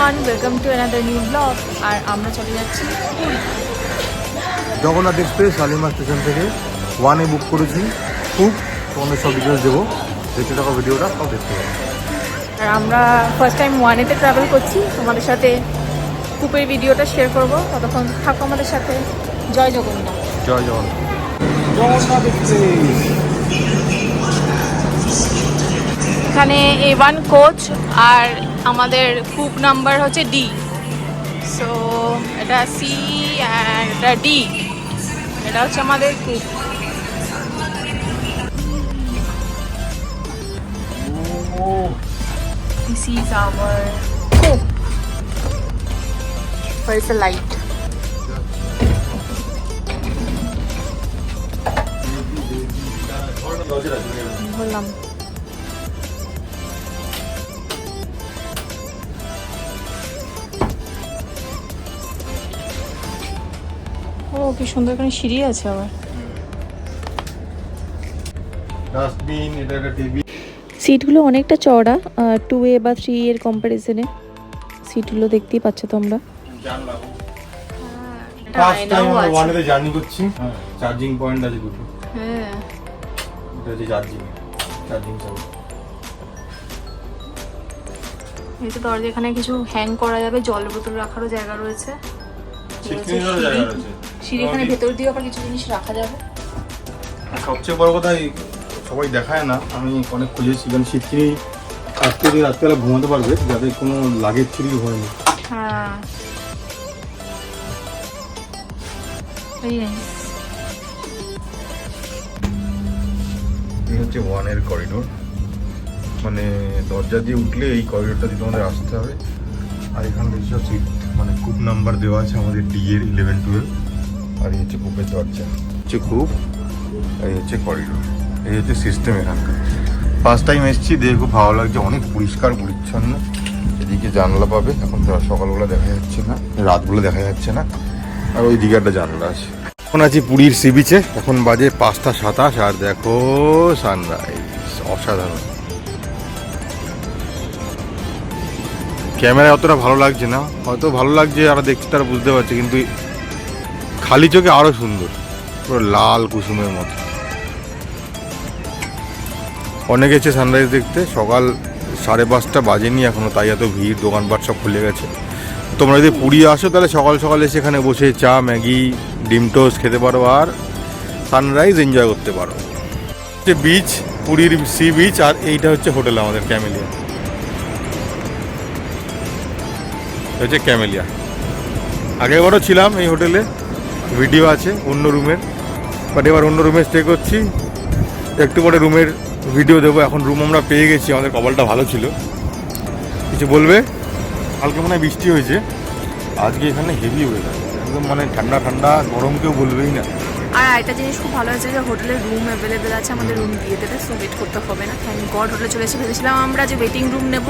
Everyone welcome to another new blog আর আমরা চলে যাচ্ছি জগন্নাথ এক্সপ্রেস শালিমার স্টেশন থেকে। ওয়ানে বুক করেছি। খুব তোমাদের সব ডিটেলস দেবো। দেখতে থাকো ভিডিওটা সব দেখতে পাবো আর আমরা ফার্স্ট টাইম ওয়ানেতে ট্রাভেল করছি। তোমাদের সাথে কুপের ভিডিওটা শেয়ার করব। ততক্ষণ থাকো আমাদের সাথে। জয় জগন্নাথ। জয় জগন্নাথ। জগন্নাথ এক্সপ্রেস। এখানে এ ওয়ান কোচ আর আমাদের কুপ নাম্বার হচ্ছে ডি সো এটা সি অ্যান্ড এটা ডি এটা হচ্ছে আমাদের coupe This is our coop. Where is the light? বললাম ও কি সুন্দর এখানে সিঁড়ি আছে আবার। ডাস্টবিন এটা একটা টেবিল সিটগুলো অনেকটা চওড়া টু এ বা থ্রি এর কম্পারিজনে সিটগুলো দেখতেই পাচ্ছ তোমরা। ফার্স্ট টাইম আমরা ওয়ানেতে জার্নি করছি। চার্জিং পয়েন্ট আছে দুটো। হ্যাঁ। এটা হচ্ছে চার্জিং চার্জিং চার্জ এই তো দরজা এখানে কিছু হ্যাং করা যাবে জল বোতল রাখারও জায়গা রয়েছে। জায়গা রয়েছে। সিঁড়ি এখানে ভেতর দিয়ে আবার কিছু জিনিস রাখা যাবে? সবচেয়ে বড় কথা সবাই দেখায় না আমি অনেক খুঁজেছি কারণ শীতকিনি আজকে দিন রাত্রেবেলা ঘুমাতে পারবে যাতে কোনো লাগেজ চুরি হয়নি। হ্যাঁ। এই হচ্ছে ওয়ানের করিডোর মানে দরজা দিয়ে উঠলে এই করিডোরটা দিয়ে তোমাদের আসতে হবে। আর এখানে বেশি সিট মানে কূপ নাম্বার দেওয়া আছে আমাদের ডি এর ইলেভেন টুয়েলভ আর এই হচ্ছে কূপের দরজা। হচ্ছে কূপ আর এই হচ্ছে করিডোর। এই হচ্ছে সিস্টেম এখানকার ফার্স্ট টাইম এসেছি, দেখে খুব ভালো লাগছে। অনেক পরিষ্কার, পরিচ্ছন্ন। এদিকে জানলা পাবে। এখন তো আর সকালবেলা দেখা যাচ্ছে না রাতগুলো দেখা যাচ্ছে না। আর ওই দিকে একটা জানলা আছে। এখন আছি পুরীর সি বিচে এখন বাজে পাঁচটা সাতাশ, আর দেখো সানরাইজ অসাধারণ। ক্যামেরায় অতটা ভালো লাগছে না। হয়তো ভালো লাগছে যারা দেখছে তারা বুঝতে পারছে, কিন্তু খালি চোখে আরও সুন্দর। পুরো লাল কুসুমের মতো। অনেকে এসে সানরাইজ দেখতে। সকাল সাড়ে পাঁচটা বাজেনি এখনও, তাই এত ভিড়, দোকানপাট সব খুলে গেছে। তোমরা যদি পুরী আসো, তাহলে সকাল সকাল এসে এখানে বসে চা, ম্যাগি, ডিম টোস্ট খেতে পারো আর সানরাইজ এনজয় করতে পারো। যে বিচ পুরীর সি বিচ আর এইটা হচ্ছে হোটেল আমাদের ক্যামেলিয়া হচ্ছে ক্যামেলিয়া আগেবারও ছিলাম এই হোটেলে ভিডিও আছে, অন্য রুমের। বাট এবার অন্য রুমে স্টে করছি। একটু পরে রুমের ভিডিও দেবো। এখন রুম আমরা পেয়ে গেছি, আমাদের কপালটা ভালো ছিল। কিছু বলবে? কালকে মনে হয় বৃষ্টি হয়েছে। আজকে এখানে হেভি ওয়েদার একদম মানে ঠান্ডা ঠান্ডা, গরম কেউ বলবেই না। আর একটা জিনিস খুব ভালো হয়েছে যে হোটেলে রুম অ্যাভেলেবেল আছে আমাদের রুম দিয়ে দেবে সো ওয়েট করতে হবে না। থ্যাংক গড হোটেলে চলে এসে ভেবেছিলাম আমরা যে ওয়েটিং রুম নেব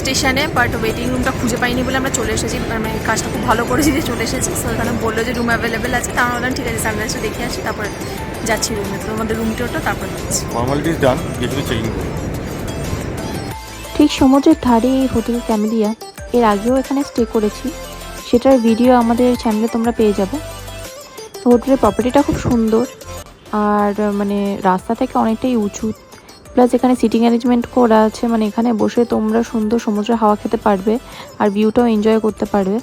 স্টেশনে বাট ওয়েটিং রুমটা খুঁজে পাইনি বলে আমরা চলে এসেছি। মানে কাজটা খুব ভালো করেছি যে চলে এসেছি সো এখানে বলল যে রুম অ্যাভেলেবেল আছে। তার বললাম ঠিক আছে সানরাইজটা দেখে আসি তারপরে যাচ্ছি রুমে তো আমাদের রুমটি ওটা তারপর ফর্মালিটিস ডান চেকিং ঠিক সমুদ্রের ধারে এই হোটেল ক্যামেলিয়া এর আগেও এখানে স্টে করেছি। সেটার ভিডিও আমাদের চ্যানেলে তোমরা পেয়ে যাবে। তো হোটেলের প্রপার্টিটা খুব সুন্দর। আর মানে রাস্তা থেকে অনেকটাই উঁচু। প্লাস এখানে সিটিং অ্যারেঞ্জমেন্ট করা আছে মানে এখানে বসে তোমরা সুন্দর সমুদ্রের হাওয়া খেতে পারবে আর ভিউটাও এনজয় করতে পারবে।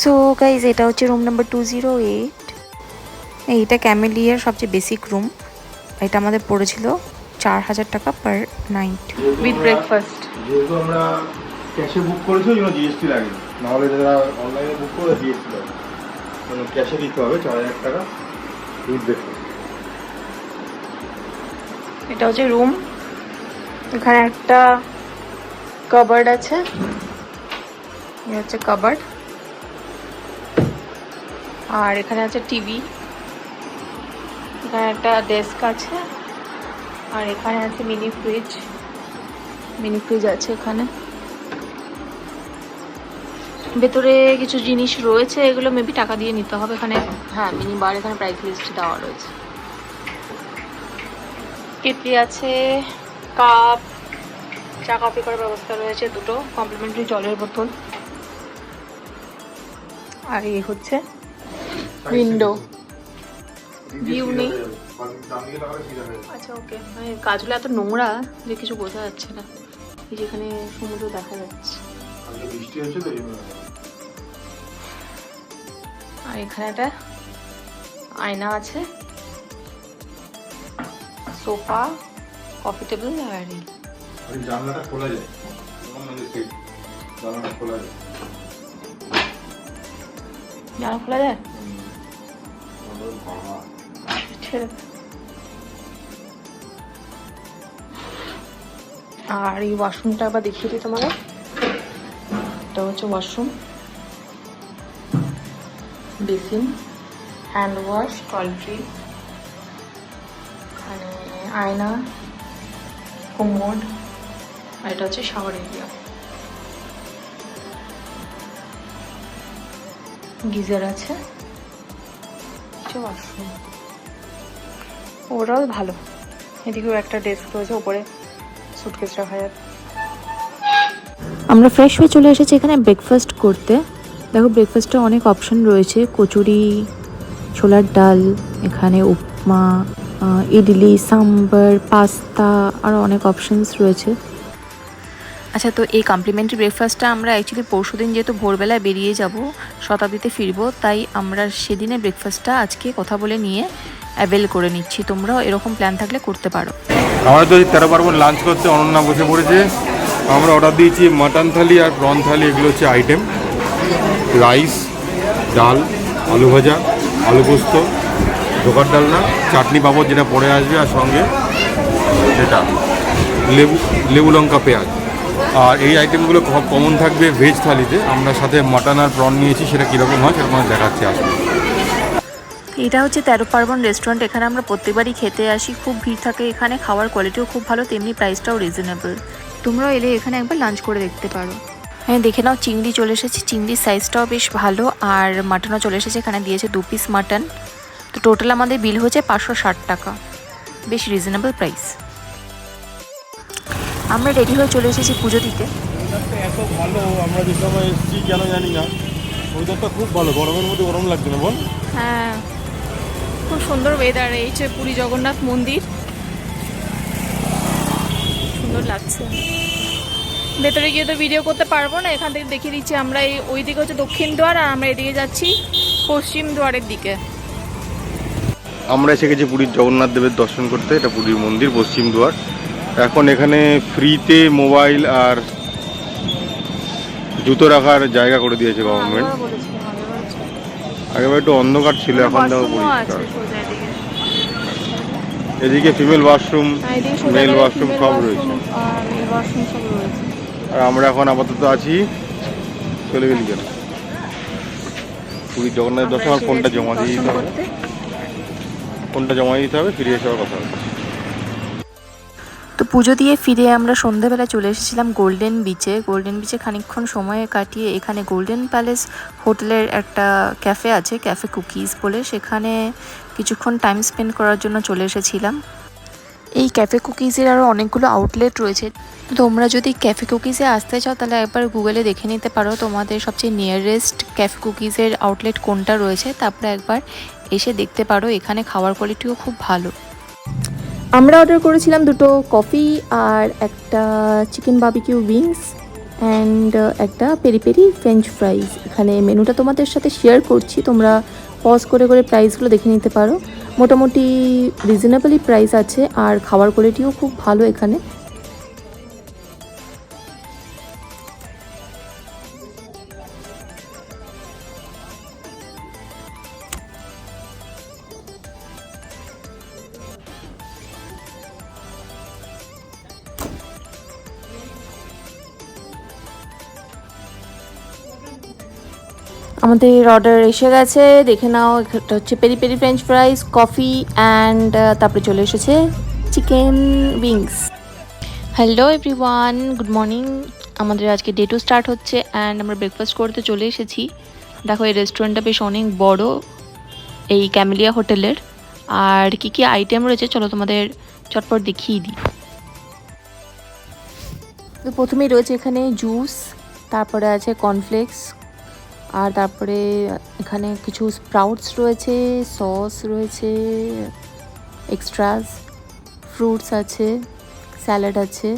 সো গাইজ এটা হচ্ছে room number two zero eight এইটা ক্যামেলিয়ার সবচেয়ে বেসিক রুম এটা আমাদের পড়েছিল চার হাজার টাকা পার নাইট উইথ ব্রেকফাস্ট যেহেতু আমরা ক্যাশে বুক করেছি ওই জন্য জিএসটি লাগে নাহলে যারা অনলাইনে বুক করে লাগে ক্যাশে দিতে হবে, চার হাজার টাকা। ব্রেকফাস্ট এটা হচ্ছে রুম এখানে একটা কাবার্ড আছে। হচ্ছে কাবার্ড আর এখানে আছে টিভি এখানে একটা ডেস্ক আছে। আর এখানে আছে মিনি ফ্রিজ মিনি ফ্রিজ আছে এখানে। ভেতরে কিছু জিনিস রয়েছে, এগুলো মেবি টাকা দিয়ে নিতে হবে। এখানে হ্যাঁ মিনি বার এখানে প্রাইস লিস্ট দেওয়া রয়েছে। কেটলি আছে, কাপ, চা কফি করার ব্যবস্থা রয়েছে, দুটো কমপ্লিমেন্টারি জলের বোতল। আর এই হচ্ছে উইন্ডো ভিউ নেই। আচ্ছা ওকে মানে গাছগুলো এত নোংরা যে কিছু বোঝা যাচ্ছে না। যেখানে সমুদ্র দেখা যাচ্ছে। বৃষ্টি তো আর এখানে একটা আয়না আছে। সোফা কফি টেবিল আর জানলাটা খোলা যায়। জানলাটা খোলা যায়। জানা খোলা যায়? আর এই ওয়াশরুমটা আবার দেখিয়ে দিই তোমাকে এটা হচ্ছে washroom basin hand wash toiletry এখানে আয়না কোমোড আর এটা হচ্ছে শাওয়ার এরিয়া। গিজার আছে। ওয়াশরুম ওরাও ভালো। এদিকেও একটা ডেস্ক রয়েছে, ওপরে সুটকেস রাখা যাবে আমরা ফ্রেশ হয়ে চলে এসেছি এখানে ব্রেকফাস্ট করতে। দেখো ব্রেকফাস্টে অনেক অপশন রয়েছে। কচুরি ছোলার ডাল এখানে উপমা ইডলি সাম্বার পাস্তা আরও অনেক অপশনস রয়েছে। আচ্ছা তো এই কমপ্লিমেন্টারি ব্রেকফাস্টটা আমরা অ্যাকচুয়ালি পরশু দিন যেহেতু ভোরবেলায় বেরিয়ে যাব শতাব্দীতে ফিরবো তাই আমরা সেদিনের ব্রেকফাস্টটা আজকে কথা বলে নিয়ে অ্যাভেল করে নিচ্ছি। তোমরাও এরকম প্ল্যান থাকলে করতে পারো। আমরা তো তেরো পার্বণ লাঞ্চ করতে অনন্যা বসে পড়েছে। আমরা অর্ডার দিয়েছি মাটন থালি আর প্রন থালি এগুলো হচ্ছে আইটেম রাইস, ডাল, আলু ভাজা, আলু পোস্ত ঢোকার ডালনা, চাটনি পাঁপড় যেটা পরে আসবে আর সঙ্গে যেটা লেবু লেবু লঙ্কা পেঁয়াজ। আর এই আইটেমগুলো কমন থাকবে ভেজ থালিতে। আমরা সাথে মাটন আর প্রন নিয়েছি, সেটা কীরকম হয় সেরকম দেখাচ্ছি আসবে এটা হচ্ছে তেরো পার্বণ রেস্টুরেন্ট এখানে আমরা প্রত্যেকবারই খেতে আসি, খুব ভিড় থাকে এখানে, খাওয়ার কোয়ালিটিও খুব ভালো, তেমনি প্রাইসটাও রিজনেবল তোমরাও এলে এখানে একবার লাঞ্চ করে দেখতে পারো। হ্যাঁ দেখে নাও চিংড়ি চলে এসেছে। চিংড়ির সাইজটাও বেশ ভালো আর মাটনও চলে এসেছে এখানে দিয়েছে দু পিস মাটন তো টোটাল আমাদের বিল হচ্ছে পাঁচশো ষাট টাকা। বেশ রিজনেবল প্রাইস আমরা রেডি হয়ে চলে এসেছি পুজো দিতে। এত ভালো আমরা যে সময় এসেছি কেন জানি না। ওয়েদারটা খুব ভালো গরমের মধ্যে গরম লাগছে না বল? হ্যাঁ খুব সুন্দর ওয়েদার এই হচ্ছে পুরী জগন্নাথ মন্দির। সুন্দর লাগছে। ভেতরে গিয়ে তো ভিডিও করতে পারব না এখান থেকে দেখিয়ে দিচ্ছি আমরা এই ওই দিকে হচ্ছে দক্ষিণ দ্বার আর আমরা এদিকে যাচ্ছি পশ্চিম দ্বারের দিকে। আমরা এসে গেছি পুরীর জগন্নাথ দেবের দর্শন করতে এটা পুরীর মন্দির পশ্চিম দুয়ার। এখন এখানে ফ্রিতে মোবাইল আর জুতো রাখার জায়গা করে দিয়েছে গভর্নমেন্ট আগেবার বলেছিলাম, আগেবার একটু অন্ধকার ছিল এখন দেখো পরিষ্কার এদিকে। ফিমেল ওয়াশরুম মেল ওয়াশরুম সব রয়েছে। আর আমরা এখন আপাতত আছি চলে গেলি কেন? পুরীর জগন্নাথ দর্শন আর ফোনটা জমা দিয়ে দিতে হবে। ফোনটা জমা দিতে হবে ফিরে এসে কথা হবে। তো পুজো দিয়ে ফিরে আমরা সন্ধ্যেবেলা চলে এসেছিলাম গোল্ডেন বিচে গোল্ডেন বিচে খানিকক্ষণ সময় কাটিয়ে এখানে গোল্ডেন প্যালেস হোটেলের একটা ক্যাফে আছে ক্যাফে কুকিজ বলে। সেখানে কিছুক্ষণ টাইম স্পেন্ড করার জন্য চলে এসেছিলাম। এই ক্যাফে কুকিজের আরও অনেকগুলো আউটলেট রয়েছে। তোমরা যদি ক্যাফে কুকিজে আসতে চাও, তাহলে একবার গুগলে দেখে নিতে পারো তোমাদের সবচেয়ে নিয়ারেস্ট ক্যাফে কুকিজের আউটলেট কোনটা রয়েছে। তারপরে একবার এসে দেখতে পারো, এখানে খাওয়ার কোয়ালিটিও খুব ভালো। আমরা অর্ডার করেছিলাম দুটো কফি আর একটা চিকেন বাবিকিউ উইংস অ্যান্ড একটা পেরি পেরি ফ্রেঞ্চ ফ্রাইজ এখানে মেনুটা তোমাদের সাথে শেয়ার করছি, তোমরা পজ করে করে প্রাইসগুলো দেখে নিতে পারো। মোটামুটি রিজনেবলই প্রাইস আছে আর খাওয়ার কোয়ালিটিও খুব ভালো এখানে। আমাদের অর্ডার এসে গেছে, দেখে নাও এটা হচ্ছে peri peri French fries coffee and তারপরে চলে এসেছে chicken wings hello everyone good morning আমাদের আজকে ডে টু স্টার্ট হচ্ছে অ্যান্ড আমরা ব্রেকফাস্ট করতে চলে এসেছি। দেখো, এই রেস্টুরেন্টটা বেশ অনেক বড়, এই ক্যামেলিয়া হোটেলের আর কি কি আইটেম রয়েছে, চলো তোমাদের চটপট দেখিয়ে দিই। তো প্রথমেই রয়েছে এখানে জুস তারপরে আছে কর্নফ্লেক্স আর তারপরে এখানে কিছু স্প্রাউটস রয়েছে সস রয়েছে এক্সট্রাস ফ্রুটস আছে স্যালাড আছে।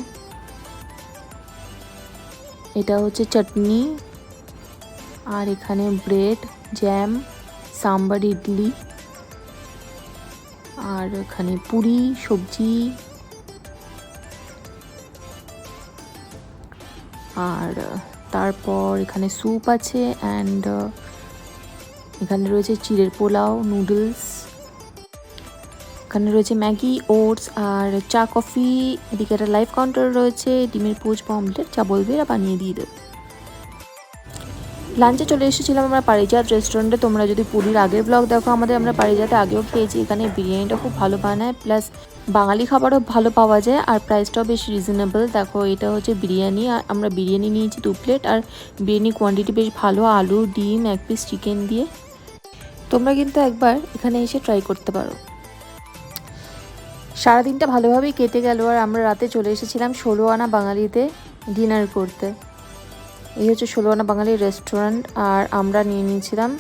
এটা হচ্ছে চাটনি, আর এখানে ব্রেড জ্যাম সাম্বার ইডলি, আর এখানে পুরি, সবজি, আর তারপর এখানে স্যুপ আছে অ্যান্ড এখানে রয়েছে চিড়ের পোলাও নুডলস এখানে রয়েছে ম্যাগি, ওটস আর চা, কফি, এদিকে একটা লাইভ কাউন্টার রয়েছে, ডিমের পোচ বা অমলেট যা বলবে এরা বানিয়ে দিয়ে দেবে। লাঞ্চে চলে এসেছিলাম আমরা পারিজাত রেস্টুরেন্টে তোমরা যদি পুরীর আগের ব্লগ দেখো, আমাদের আমরা পারিজাতে আগেও খেয়েছি, এখানে বিরিয়ানিটা খুব ভালো বানায় প্লাস বাঙালি খাবারও ভালো পাওয়া যায় আর প্রাইসটাও বেশ রিজনেবল দেখো, এটা হচ্ছে বিরিয়ানি, আর আমরা বিরিয়ানি নিয়েছি দু প্লেট আর বিরিয়ানি কোয়ান্টিটি বেশ ভালো, আলু, ডিম, এক পিস চিকেন দিয়ে। তোমরা কিন্তু একবার এখানে এসে ট্রাই করতে পারো। সারাদিনটা ভালোভাবেই কেটে গেল, আর আমরা রাতে চলে এসেছিলাম ষোলো আনা বাঙালিতে ডিনার করতে। এই হচ্ছে ষোলো আনা বাঙালির রেস্টুরেন্ট আর আমরা নিয়ে নিয়েছিলাম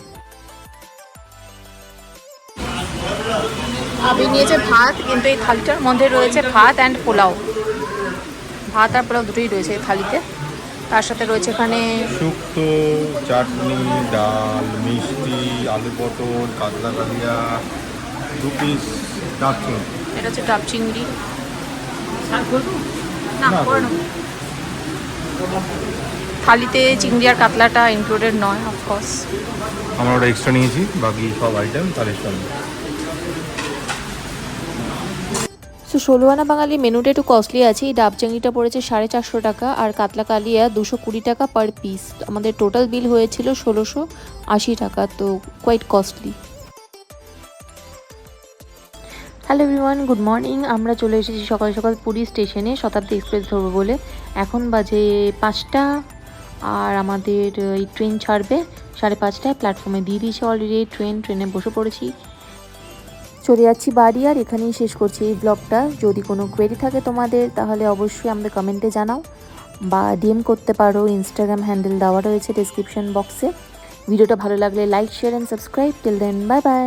আমি নিয়েছে ভাত কিন্তু এই থালিটার মধ্যে রয়েছে ভাত অ্যান্ড পোলাও। ভাত আর পোলাও দুটোই রয়েছে এই থালিতে। তার সাথে রয়েছে এখানে শুক্তো চাটনি ডাল মিষ্টি আলু পটল কাতলা কালিয়া দু পিস ডাক এটা হচ্ছে ডাব চিংড়ি। না। থালিতে চিংড়ি আর কাতলাটা ইনক্লুডেড নয় অফকোর্স আমরা ওটা এক্সট্রা নিয়েছি বাকি সব আইটেম তাদের সঙ্গে সো ষোলো আনা বাঙালি মেনুটা একটু কস্টলি আছে। এই ডাব চিংড়িটা পড়েছে সাড়ে চারশো টাকা আর কাতলা কালিয়া দুশো কুড়ি টাকা পার পিস আমাদের টোটাল বিল হয়েছিল ষোলোশো আশি টাকা, তো quite costly hello everyone good morning আমরা চলে এসেছি সকাল সকাল পুরী স্টেশনে, শতাব্দী এক্সপ্রেস ধরবো বলে। এখন বাজে পাঁচটা আর আমাদের, এই ট্রেন ছাড়বে। সাড়ে পাঁচটায় প্ল্যাটফর্মে দিয়ে দিয়েছে অলরেডি ট্রেন ট্রেনে বসে পড়েছি। চলে যাচ্ছি বাড়ি আর এখানেই শেষ করছি এই ব্লগটা যদি কোনো কোয়েরি থাকে তোমাদের, তাহলে অবশ্যই আমাদের কমেন্টে জানাও। বা ডিএম করতে পারো ইনস্টাগ্রাম হ্যান্ডেল দেওয়া রয়েছে ডিসক্রিপশন বক্সে ভিডিওটা ভালো লাগলে like share and subscribe till then bye bye